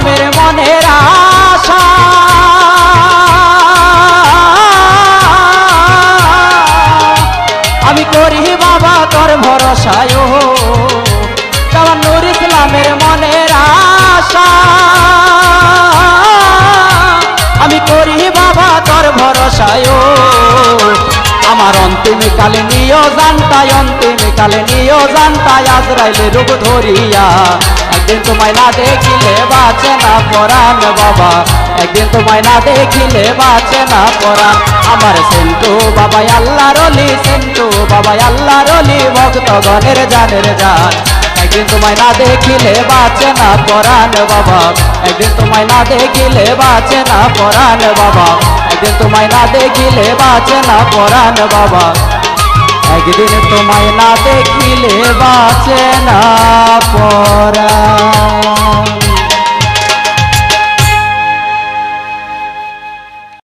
গ্রামের মনের আশা। আমি করি বাবা তোর ভরসায়। কারণ নুর ইসলামের মনের আশা। আমি করি বাবা তোর ভরসায়। আমার অন্তিম কালে নিয় জানতাই অন্তিম কালে নিয় জানতাই আজরাইলে রূপ ধরিয়া। একদিন তোমায় না দেখিলে বাঁচে না পরাণ বাবা। একদিন তোমায় না দেখিলে বাঁচে না পরাণ। আমার সেন্টু বাবা আল্লাহ রলি সেন্টু বাবা আল্লাহ রলি ভক্তগণের জানের জান। একদিন তোমায় না দেখিলে বাঁচে না পরাণ বাবা। একদিন তোমায় না দেখিলে বাঁচে না পরাণ বাবা। একদিন তোমায় না দেখিলে বাঁচে না পরাণ বাবা। একদিন তোমায় না দেখিলে বাঁচে না